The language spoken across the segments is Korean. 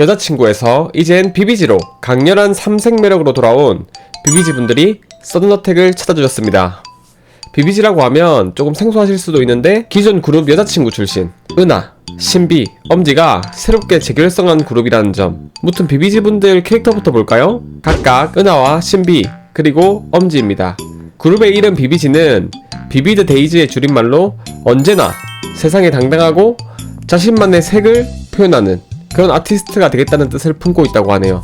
여자친구에서 이젠 비비지로 강렬한 삼색 매력으로 돌아온 비비지 분들이 서든어택을 찾아주셨습니다. 비비지라고 하면 조금 생소하실 수도 있는데 기존 그룹 여자친구 출신 은하, 신비, 엄지가 새롭게 재결성한 그룹이라는 점 무튼 비비지 분들 캐릭터부터 볼까요? 각각 은하와 신비 그리고 엄지입니다. 그룹의 이름 비비지는 비비드 데이즈의 줄임말로 언제나 세상에 당당하고 자신만의 색을 표현하는 그런 아티스트가 되겠다는 뜻을 품고 있다고 하네요.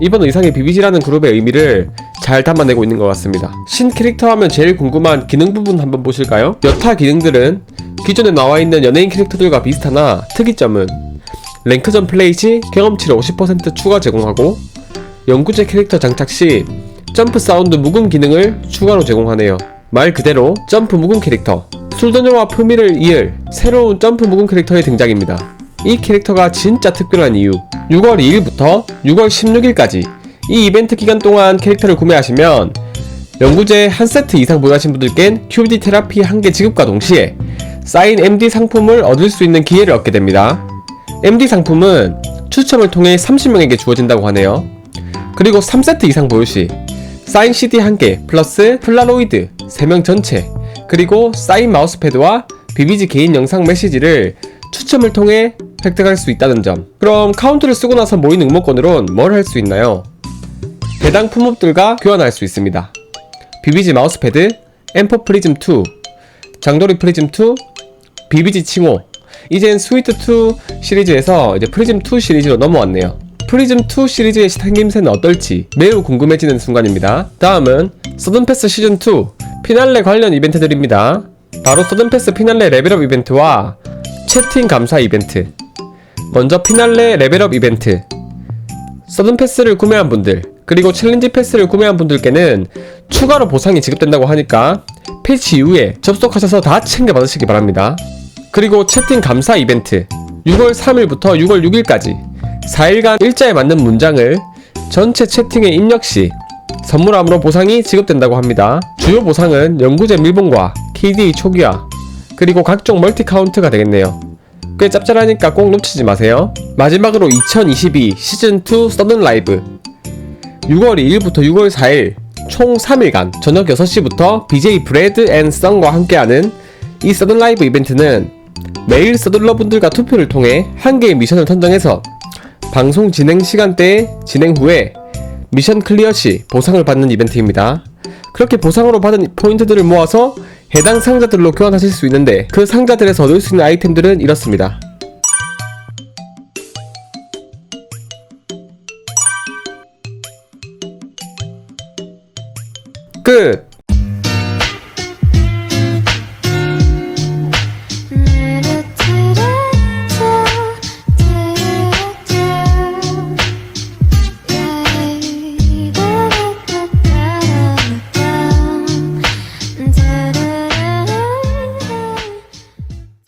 이번 의상의 비비지라는 그룹의 의미를 잘 담아내고 있는 것 같습니다. 신 캐릭터 하면 제일 궁금한 기능 부분 한번 보실까요? 여타 기능들은 기존에 나와 있는 연예인 캐릭터들과 비슷하나 특이점은 랭크전 플레이 시 경험치를 50% 추가 제공하고 연구제 캐릭터 장착 시 점프 사운드 묵음 기능을 추가로 제공하네요. 말 그대로 점프 묵음 캐릭터 술도녀와 품위를 이을 새로운 점프 묵음 캐릭터의 등장입니다. 이 캐릭터가 진짜 특별한 이유 6월 2일부터 6월 16일까지 이 이벤트 기간 동안 캐릭터를 구매하시면 연구제 한 세트 이상 보유하신 분들겐 QD 테라피 한 개 지급과 동시에 사인 MD 상품을 얻을 수 있는 기회를 얻게 됩니다. MD 상품은 추첨을 통해 30명에게 주어진다고 하네요. 그리고 3세트 이상 보유 시 사인 CD 1개 플러스 플라로이드 3명 전체 그리고 사인 마우스패드와 비비지 개인 영상 메시지를 추첨을 통해 획득할 수 있다는 점 그럼 카운트를 쓰고 나서 모인 응모권으론 뭘 할 수 있나요? 해당 품목들과 교환할 수 있습니다. 비비지 마우스패드, 엠포 프리즘 2, 장도리 프리즘 2, 비비지 칭호. 이젠 스위트 2 시리즈에서 이제 프리즘 2 시리즈로 넘어왔네요. 프리즘 2 시리즈의 생김새는 어떨지 매우 궁금해지는 순간입니다. 다음은 서든패스 시즌 2 피날레 관련 이벤트들입니다. 바로 서든패스 피날레 레벨업 이벤트와 채팅 감사 이벤트. 먼저 피날레 레벨업 이벤트. 서든 패스를 구매한 분들 그리고 챌린지 패스를 구매한 분들께는 추가로 보상이 지급된다고 하니까 패치 이후에 접속하셔서 다 챙겨 받으시기 바랍니다. 그리고 채팅 감사 이벤트 6월 3일부터 6월 6일까지 4일간 일자에 맞는 문장을 전체 채팅에 입력 시 선물함으로 보상이 지급된다고 합니다. 주요 보상은 연구제 밀봉과 KD 초기화 그리고 각종 멀티 카운트가 되겠네요. 꽤 짭짤하니까 꼭 놓치지 마세요. 마지막으로 2022 시즌2 서든 라이브 6월 2일부터 6월 4일 총 3일간 저녁 6시부터 BJ 브레드 앤 썬과 함께하는 이 서든 라이브 이벤트는 매일 서든러 분들과 투표를 통해 한 개의 미션을 선정해서 방송 진행 시간대에 진행 후에 미션 클리어 시 보상을 받는 이벤트입니다. 그렇게 보상으로 받은 포인트들을 모아서 해당 상자들로 교환하실 수 있는데 그 상자들에서 얻을 수 있는 아이템들은 이렇습니다. 끝!